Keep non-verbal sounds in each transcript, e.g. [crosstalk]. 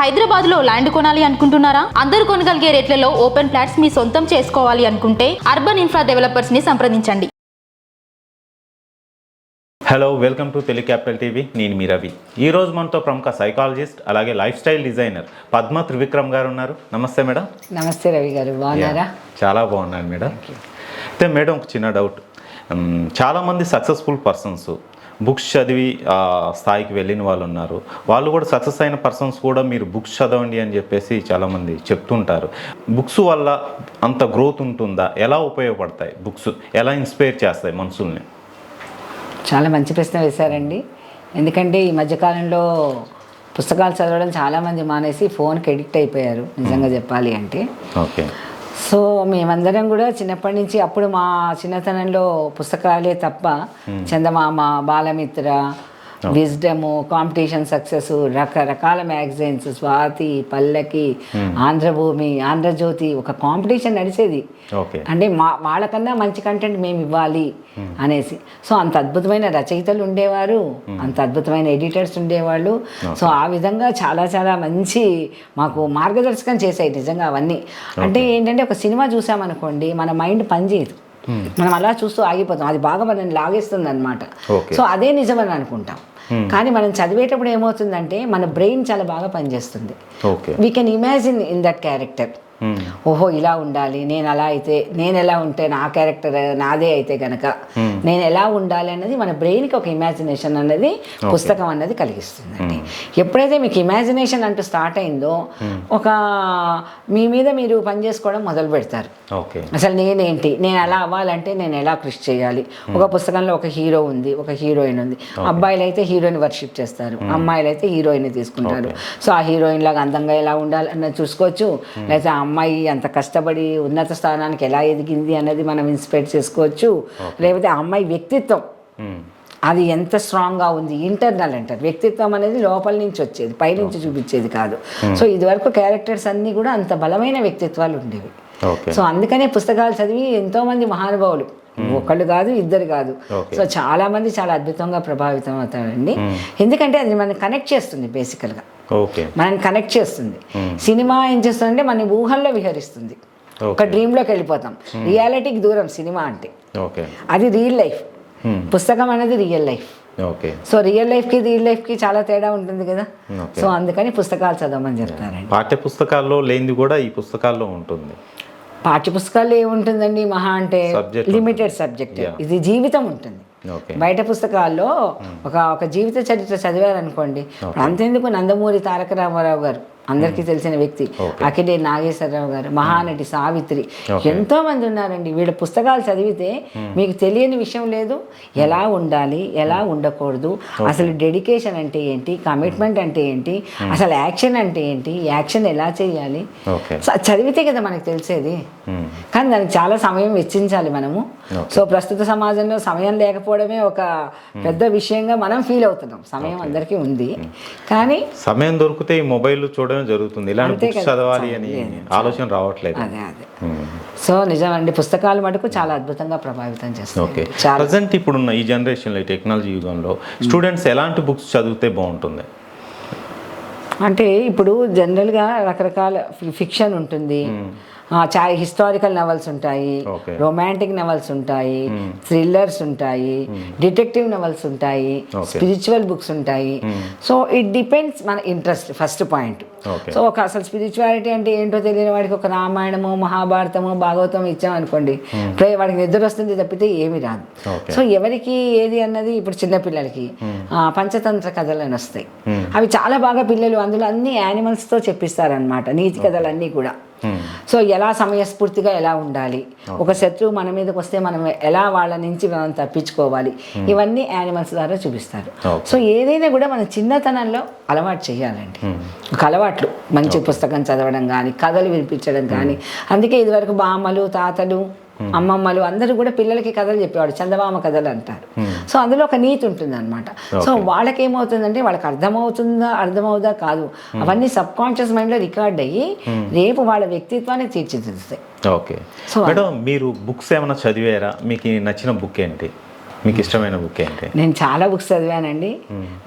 హైదరాబాద్లో ల్యాండ్ కొనాలి అనుకుంటున్నారా? అందరూ కొనగలిగే రేట్లలో ఓపెన్ ఫ్లాట్స్ మీ సొంతం చేసుకోవాలి అనుకుంటే అర్బన్ ఇన్ఫ్రా డెవలపర్స్ని సంప్రదించండి hello welcome to Telugu capital TV నేను మీ రవి. ఈ రోజు మనతో ప్రముఖ సైకాలజిస్ట్ అలాగే life style designer Padma Trivikram గారు ఉన్నారు. నమస్తే మేడం. నమస్తే రవి గారు బాగున్నారా? చాలా బాగున్నాను మేడం. అయితే మేడం ఒక చిన్న డౌట్ చాలామంది సక్సెస్ఫుల్ పర్సన్స్ బుక్స్ చదివి ఆ స్థాయికి వెళ్ళిన వాళ్ళు ఉన్నారు. వాళ్ళు కూడా సక్సెస్ అయిన పర్సన్స్ కూడా మీరు బుక్స్ చదవండి అని చెప్పేసి చాలామంది చెప్తుంటారు. బుక్స్ వల్ల అంత గ్రోత్ ఉంటుందా? ఎలా ఉపయోగపడతాయి బుక్స్? ఎలా ఇన్స్పైర్ చేస్తాయి మనుషుల్ని? చాలా మంచి ప్రశ్న వేశారండి. ఎందుకంటే ఈ మధ్యకాలంలో పుస్తకాలు చదవడం చాలామంది మానేసి ఫోన్కి ఎడిక్ట్ అయిపోయారు నిజంగా చెప్పాలి అంటే. ఓకే. సో మేమందరం కూడా చిన్నప్పటి నుంచి అప్పుడు మా చిన్నతనంలో పుస్తకాలే తప్ప చందమామ బాలమిత్ర విజ్డము కాంపిటీషన్ సక్సెస్ రకరకాల మ్యాగజైన్స్ స్వాతి పల్లకి ఆంధ్రభూమి ఆంధ్రజ్యోతి ఒక కాంపిటీషన్ నడిచేది. అంటే మా వాళ్ళకన్నా మంచి కంటెంట్ మేము ఇవ్వాలి అనేసి. సో అంత అద్భుతమైన రచయితలు ఉండేవారు అంత అద్భుతమైన ఎడిటర్స్ ఉండేవాళ్ళు. సో ఆ విధంగా చాలా చాలా మంచి మాకు మార్గదర్శకం చేశాయి నిజంగా అవన్నీ. అంటే ఏంటంటే ఒక సినిమా చూసామనుకోండి మన మైండ్ పనిచేయదు. మనం అలా చూస్తూ ఆగిపోతాం. అది బాగా మనల్ని లాగేస్తుంది అనమాట. సో అదే నిజమని అనుకుంటాం. కానీ మనం చదివేటప్పుడు ఏమవుతుందంటే మన బ్రెయిన్ చాలా బాగా పనిచేస్తుంది. We can imagine in that character. ఓహో ఇలా ఉండాలి. నేను అలా అయితే నేను ఎలా ఉంటే నా క్యారెక్టర్ నాదే అయితే గనక నేను ఎలా ఉండాలి అన్నది మన బ్రెయిన్కి ఒక ఇమాజినేషన్ అన్నది పుస్తకం అన్నది కలిగిస్తుందండి. ఎప్పుడైతే మీకు ఇమాజినేషన్ అంటూ స్టార్ట్ అయిందో ఒక మీ మీద మీరు పని చేసుకోవడం మొదలు పెడతారు. అసలు నేనేంటి? నేను అలా అవ్వాలంటే నేను ఎలా కృషి చేయాలి? ఒక పుస్తకంలో ఒక హీరో ఉంది ఒక హీరోయిన్ ఉంది. అబ్బాయిలు అయితే హీరోయిన్ వర్షిప్ చేస్తారు. అమ్మాయిలు అయితే హీరోయిన్ తీసుకుంటారు. సో ఆ హీరోయిన్ లాగా అందంగా ఎలా ఉండాలి అన్నది చూసుకోవచ్చు. లేకపోతే ఆ అమ్మాయి అంత కష్టపడి ఉన్నత స్థానానికి ఎలా ఎదిగింది అన్నది మనం ఇన్స్పైర్ చేసుకోవచ్చు. లేకపోతే ఆ అమ్మాయి వ్యక్తిత్వం. అది ఎంత స్ట్రాంగ్గా ఉంది. ఇంటర్నల్ అంటారు వ్యక్తిత్వం అనేది లోపల నుంచి వచ్చేది పైనుంచి చూపించేది కాదు. సో ఇదివరకు క్యారెక్టర్స్ అన్నీ కూడా అంత బలమైన వ్యక్తిత్వాలు ఉండేవి. సో అందుకనే పుస్తకాలు చదివి ఎంతో మంది మహానుభావులు. ఒకళ్ళు కాదు ఇద్దరు కాదు. సో చాలా మంది చాలా అద్భుతంగా ప్రభావితం అవుతారండి. ఎందుకంటే అది మనం కనెక్ట్ చేస్తుంది బేసికల్గా ఓకే. మనల్ని కనెక్ట్ చేస్తుంది. సినిమా ఏం చేస్తుందంటే మన ఊహల్లో విహరిస్తుంది. ఒక డ్రీమ్లోకి వెళ్ళిపోతాం. రియాలిటీకి దూరం సినిమా అంటే. ఓకే. అది రియల్ లైఫ్ Hmm. పుస్తకం అనేది real life okay. So real లైఫ్కి రియల్ లైఫ్కి చాలా తేడా ఉంటుంది కదా. సో అందుకని పుస్తకాలు చదవమని చెప్తారండి. పాఠ్య పుస్తకాల్లో లేనిది కూడా ఈ పుస్తకాల్లో ఉంటుంది. పాఠ్య పుస్తకాలు ఏముంటుందండి? మహా అంటే లిమిటెడ్ సబ్జెక్ట్. ఇది జీవితం ఉంటుంది. బయట పుస్తకాల్లో ఒక ఒక జీవిత చరిత్ర చదివారనుకోండి. అంతెందుకు నందమూరి తారక రామారావు గారు? అందరికీ తెలిసిన వ్యక్తి. అకినే నాగేశ్వరరావు గారు మహానటి సావిత్రి. ఎంతో మంది ఉన్నారండి. వీళ్ళ పుస్తకాలు చదివితే మీకు తెలియని విషయం లేదు. ఎలా ఉండాలి? ఎలా ఉండకూడదు? అసలు డెడికేషన్ అంటే ఏంటి? కమిట్మెంట్ అంటే ఏంటి? అసలు యాక్షన్ అంటే ఏంటి? యాక్షన్ ఎలా చేయాలి? చదివితే కదా మనకు తెలిసేది. కానీ దానికి చాలా సమయం వెచ్చించాలి మనము. సో ప్రస్తుత సమాజంలో సమయం లేకపోవడమే ఒక పెద్ద విషయంగా మనం ఫీల్ అవుతున్నాం. సమయం అందరికీ ఉంది. కానీ సమయం దొరికితే ఈ మొబైల్ చూడడం జరుగుతుంది. ఇలాంటి బుక్స్. చదవాలి అని ఆలోచన రావట్లేదు. అదే అదే. మ్మ్. సో నిజమండి పుస్తకాలు మటుకు చాలా అద్భుతంగా ప్రభావితం ఓకే. చేస్తాయి చాలా. ప్రజెంట్ ఇప్పుడున్న ఈ జనరేషన్లో ఈ టెక్నాలజీ యుగంలో స్టూడెంట్స్ ఎలాంటి బుక్స్ చదివితే బాగుంటుంది? అంటే ఇప్పుడు జనరల్గా రకరకాల ఫిక్షన్ ఉంటుంది. చాలా హిస్టారికల్ నవల్స్ ఉంటాయి. రొమాంటిక్ నవల్స్ ఉంటాయి థ్రిల్లర్స్ ఉంటాయి డిటెక్టివ్ నవల్స్ ఉంటాయి. స్పిరిచువల్ బుక్స్ ఉంటాయి. సో ఇట్ డిపెండ్స్ మన ఇంట్రెస్ట్ ఫస్ట్ పాయింట్. సో ఒక అసలు స్పిరిచువాలిటీ అంటే ఏంటో తెలియని వాడికి ఒక రామాయణము మహాభారతము భాగవతం ఇచ్చామనుకోండి ప్రే వాడికి నిద్ర వస్తుంది తప్పితే ఏమీ రాదు. సో ఎవరికి ఏది అన్నది ఇప్పుడు చిన్నపిల్లలకి పంచతంత్ర కథలు అని వస్తాయి అవి చాలా బాగా పిల్లలు అందులో అన్ని యానిమల్స్తో చెప్పిస్తారనమాట నీతి కథలు అన్నీ కూడా. సో ఎలా సమయస్ఫూర్తిగా ఎలా ఉండాలి? ఒక శత్రువు మన మీదకి వస్తే మనం ఎలా వాళ్ళ నుంచి మనం తప్పించుకోవాలి? ఇవన్నీ యానిమల్స్ ద్వారా చూపిస్తారు. సో ఏదైనా కూడా మన చిన్నతనంలో అలవాటు చేయాలండి. ఒక అలవాట్లు. మంచి పుస్తకం చదవడం కానీ కథలు వినిపించడం కానీ అందుకే ఇదివరకు బామ్మలు తాతలు అమ్మమ్మలు అందరూ కూడా పిల్లలకి కథలు చెప్పేవాడు చందమామ కథలు అంటారు. సో అందులో ఒక నీతి ఉంటుంది అనమాట సో వాళ్ళకి ఏమవుతుందంటే వాళ్ళకి అర్థమవుతుందా అర్థమవుదా కాదు. అవన్నీ సబ్ కాన్షియస్ మైండ్లో రికార్డ్ అయ్యి రేపు వాళ్ళ వ్యక్తిత్వాన్ని తీర్చిదిద్దుతాయి. ఓకే మేడం మీరు బుక్స్ ఏమైనా చదివారా? మీకు నచ్చిన బుక్ ఏంటి? మీకు ఇష్టమైన బుక్ ఏంటి? నేను చాలా బుక్స్ చదివానండి.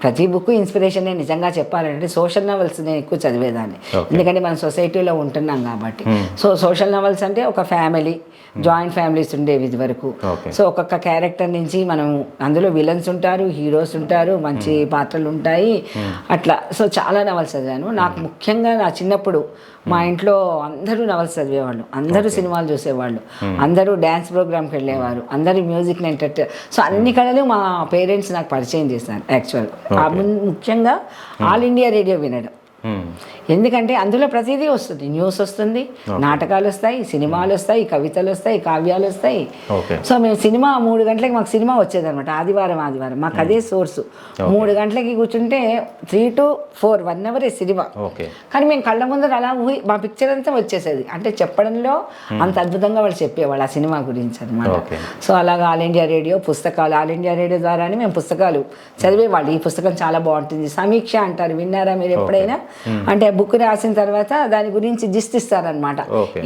ప్రతి బుక్ ఇన్స్పిరేషన్ నిజంగా చెప్పాలంటే సోషల్ నవల్స్ నేను ఎక్కువ చదివేదాన్ని. ఎందుకంటే మనం సొసైటీలో ఉంటున్నాం కాబట్టి. సో సోషల్ నవల్స్ అంటే ఒక ఫ్యామిలీ జాయింట్ ఫ్యామిలీస్ ఉండేవి ఇది వరకు. సో ఒక్కొక్క క్యారెక్టర్ నుంచి మనం అందులో విలన్స్ ఉంటారు హీరోస్ ఉంటారు మంచి పాత్రలు ఉంటాయి. అట్లా. సో చాలా నవల్స్ చదివాను. నాకు ముఖ్యంగా నా చిన్నప్పుడు మా ఇంట్లో అందరూ నవల్స్ చదివేవాళ్ళు. అందరూ సినిమాలు చూసేవాళ్ళు. అందరూ డ్యాన్స్ ప్రోగ్రామ్కి వెళ్ళేవారు. అందరూ మ్యూజిక్ ఎంటర్టైన్ సో అన్ని కళలు మా పేరెంట్స్ నాకు పరిచయం చేశారు యాక్చువల్ ముఖ్యంగా ఆల్ ఇండియా రేడియో వినడం. ఎందుకంటే అందులో ప్రతిదీ వస్తుంది. న్యూస్ వస్తుంది నాటకాలు వస్తాయి సినిమాలు వస్తాయి కవితలు వస్తాయి కావ్యాలు వస్తాయి. సో మేము సినిమా మూడు గంటలకి మాకు సినిమా వచ్చేదన్నమాట ఆదివారం ఆదివారం. మాకు అదే సోర్స్. మూడు గంటలకి కూర్చుంటే three to four one hour cinema. కానీ మేము కళ్ళ ముందర అలా ఊహి మా పిక్చర్ అంతా వచ్చేసేది. అంటే చెప్పడంలో అంత అద్భుతంగా వాళ్ళు చెప్పేవాళ్ళు ఆ సినిమా గురించి అనమాట. సో అలాగా ఆల్ ఇండియా రేడియో పుస్తకాలు ఆల్ ఇండియా రేడియో ద్వారానే మేము పుస్తకాలు చదివేవాళ్ళు. ఈ పుస్తకం చాలా బాగుంటుంది. సమీక్ష అంటారు విన్నారా మీరు ఎప్పుడైనా? అంటే బుక్ రాసిన తర్వాత దాని గురించి జిస్ట్ ఇస్తారనమాట.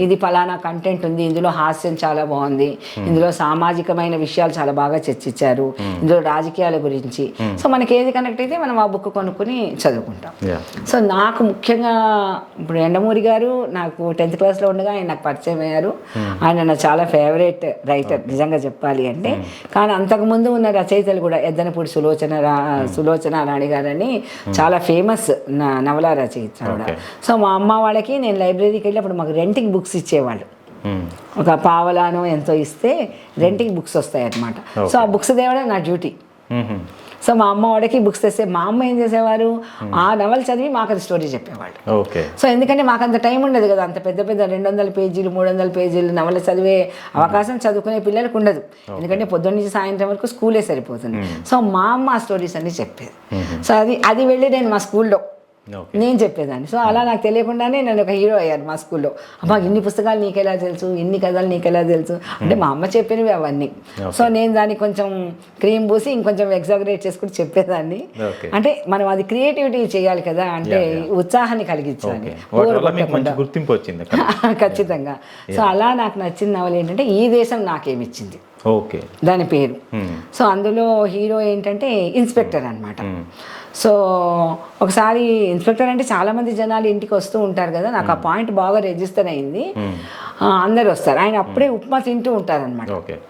ఇది ఫలానా కంటెంట్ ఉంది ఇందులో హాస్యం చాలా బాగుంది ఇందులో సామాజికమైన విషయాలు చాలా బాగా చర్చించారు ఇందులో రాజకీయాల గురించి. సో మనకి ఏది కనెక్ట్ అయితే మనం ఆ బుక్ కొనుక్కొని చదువుకుంటాం. సో నాకు ముఖ్యంగా ఇప్పుడు ఎండమూరి గారు నాకు టెన్త్ క్లాస్లో ఉండగా ఆయన నాకు పరిచయం అయ్యారు. ఆయన నా చాలా ఫేవరెట్ రైటర్ నిజంగా చెప్పాలి అంటే. కానీ అంతకుముందు ఉన్న రచయితలు కూడా ఎద్దనపూడి సులోచన రా సులోచన రాణి గారని చాలా ఫేమస్ నవల రచయిత ఆవిడ. సో మా అమ్మ వాళ్ళకి నేను లైబ్రరీకి వెళ్ళి అప్పుడు మాకు రెంట్కి బుక్స్ ఇచ్చేవాళ్ళు. ఒక పావలాను ఎంతో ఇస్తే రెంట్కి బుక్స్ వస్తాయి అనమాట సో ఆ బుక్స్ తేవడం నా డ్యూటీ. సో మా అమ్మ వాడికి బుక్స్ తెస్తే మా అమ్మ ఏం చేసేవారు? ఆ నవల్ చదివి మాకు అది స్టోరీ చెప్పేవాళ్ళు. ఓకే. సో ఎందుకంటే మాకు అంత టైం ఉండదు కదా అంత పెద్ద పెద్ద రెండు వందల పేజీలు మూడు వందల పేజీలు నవల చదివే అవకాశం చదువుకునే పిల్లలకు ఉండదు. ఎందుకంటే పొద్దున్న నుంచి సాయంత్రం వరకు స్కూలే సరిపోతుంది. సో మా అమ్మ ఆ స్టోరీస్ అన్ని చెప్పేది. సో అది అది వెళ్ళి నేను మా స్కూల్లో నేను చెప్పేదాన్ని. సో అలా నాకు తెలియకుండానే నేను ఒక హీరో అయ్యాను మా స్కూల్లో. అమ్మా ఇన్ని పుస్తకాలు నీకెలా తెలుసు? ఇన్ని కథలు నీకెలా తెలుసు? అంటే మా అమ్మ చెప్పినవి అవన్నీ. సో నేను దాన్ని కొంచెం క్రీమ్ పూసి ఇంకొంచెం ఎగ్జాగరేట్ చేసుకుని చెప్పేదాన్ని. అంటే మనం అది క్రియేటివిటీ చేయాలి కదా అంటే ఉత్సాహాన్ని కలిగించాలి. గుర్తింపు వచ్చింది. [laughs] ఖచ్చితంగా. సో అలా నాకు నచ్చిన నవల ఏంటంటే ఈ దేశం నాకేమిచ్చింది ఓకే దాని పేరు. సో అందులో హీరో ఏంటంటే ఇన్స్పెక్టర్ అన్నమాట. సో ఒకసారి ఇన్స్పెక్టర్ అంటే చాలా మంది జనాలు ఇంటికి వస్తూ ఉంటారు కదా నాకు ఆ పాయింట్ బాగా రిజిస్టర్ అయింది. అందరు వస్తారు. ఆయన అప్పుడే ఉప్మా తింటూ ఉంటారనమాట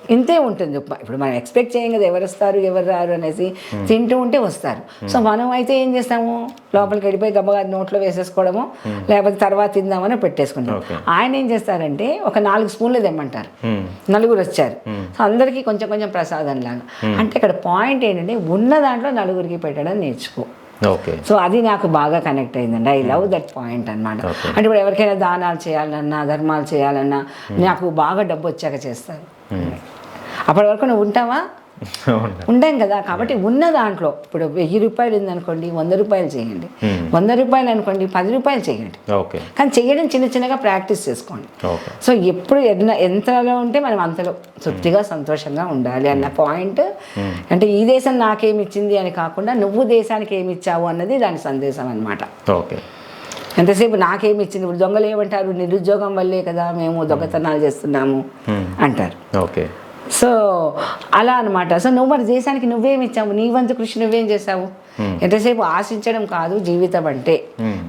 ఇంతే ఉంటుంది ఉప్మా. ఇప్పుడు మనం ఎక్స్పెక్ట్ చేయం కదా ఎవరు వస్తారు ఎవరు రారు అనేసి తింటూ ఉంటే వస్తారు. సో మనం అయితే ఏం చేస్తాము? లోపలికి వెళ్ళిపోయి గబ్బగా నోట్లో వేసేసుకోవడము లేకపోతే తర్వాత తిందామని పెట్టేసుకుంటాం. ఆయన ఏం చేస్తారంటే ఒక నాలుగు స్పూన్లు తెమ్మంటారు. మ్మ్. నలుగురు వచ్చారు. సో అందరికీ కొంచెం కొంచెం ప్రసాదం లాగా అంటే ఇక్కడ పాయింట్ ఏంటంటే ఉన్న దాంట్లో నలుగురికి పెట్టడం నేర్చుకో సో అది నాకు బాగా కనెక్ట్ అయిందండి. ఐ లవ్ దట్ పాయింట్ అన్నమాట. Okay. అంటే ఇప్పుడు ఎవరికైనా దానాలు చేయాలన్నా ధర్మాలు చేయాలన్నా నాకు బాగా డబ్బు వచ్చాక చేస్తారు. అప్పటి వరకు నువ్వు ఉంటావా. ఉండం కదా కాబట్టి ఉన్న దాంట్లో ఇప్పుడు వెయ్యి రూపాయలు ఉందనుకోండి వంద రూపాయలు చేయండి. Hmm. వంద రూపాయలు అనుకోండి పది రూపాయలు చేయండి. ఓకే. కానీ చేయడం చిన్న చిన్నగా ప్రాక్టీస్ చేసుకోండి. సో ఎప్పుడు ఎంతలో ఉంటే మనం అంతలో తృప్తిగా సంతోషంగా ఉండాలి అన్న పాయింట్. అంటే ఈ దేశం నాకేమి ఇచ్చింది అని కాకుండా నువ్వు దేశానికి ఏమి ఇచ్చావు అన్నది దాని సందేశం అన్నమాట. ఓకే. ఎంతసేపు నాకేమి ఇచ్చింది? ఇప్పుడు దొంగలు ఏమంటారు? నిరుద్యోగం వల్లే కదా మేము దొంగతనాలు చేస్తున్నాము అంటారు. ఓకే. సో అలా అన్నమాట. సో నువ్వు మరి దేశానికి నువ్వేమి ఇచ్చావు? నీ వంతు కృషి నువ్వేం చేసావు ఎంతసేపు ఆశించడం కాదు జీవితం అంటే.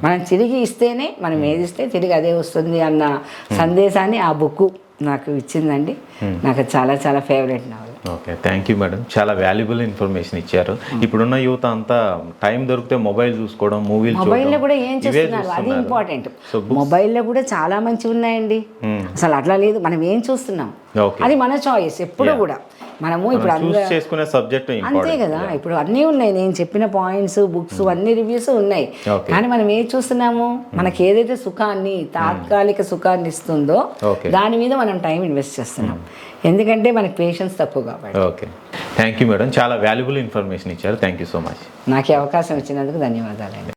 మనం తిరిగి ఇస్తేనే మనం ఏది ఇస్తే తిరిగి అదే వస్తుంది అన్న సందేశాన్ని ఆ బుక్ నాకు ఇచ్చిందండి. నాకు చాలా చాలా ఫేవరెట్ నవల. ఓకే థ్యాంక్ యూ మేడం చాలా వాల్యుబుల్ ఇన్ఫర్మేషన్ ఇచ్చారు. ఇప్పుడున్న యువత అంతా టైం దొరికితే మొబైల్ చూసుకోవడం మూవీలు మొబైల్లో కూడా ఏం చూస్తున్నారు? అది. ఇంపార్టెంట్ మొబైల్లో కూడా చాలా మంచి ఉన్నాయండి అసలు అట్లా లేదు. మనం ఏం చూస్తున్నాం? అది మన చాయిస్ ఎప్పుడు కూడా. మనము ఇప్పుడు చేసుకునే సబ్జెక్ట్ అంతే కదా ఇప్పుడు అన్నీ ఉన్నాయి. నేను చెప్పిన పాయింట్స్ బుక్స్ అన్ని రివ్యూస్ ఉన్నాయి. కానీ మనం ఏం చూస్తున్నాము? మనకి ఏదైతే సుఖాన్ని తాత్కాలిక సుఖాన్ని ఇస్తుందో. దాని మీద మనం టైం ఇన్వెస్ట్ చేస్తున్నాం ఎందుకంటే మనకి పేషెన్స్ తక్కువ కాబట్టి. ఓకే థ్యాంక్ యూ మేడం చాలా వాల్యుబుల్ ఇన్ఫర్మేషన్ ఇచ్చారు. థ్యాంక్ యూ సో మచ్ నాకు అవకాశం ఇచ్చినందుకు ధన్యవాదాలండి.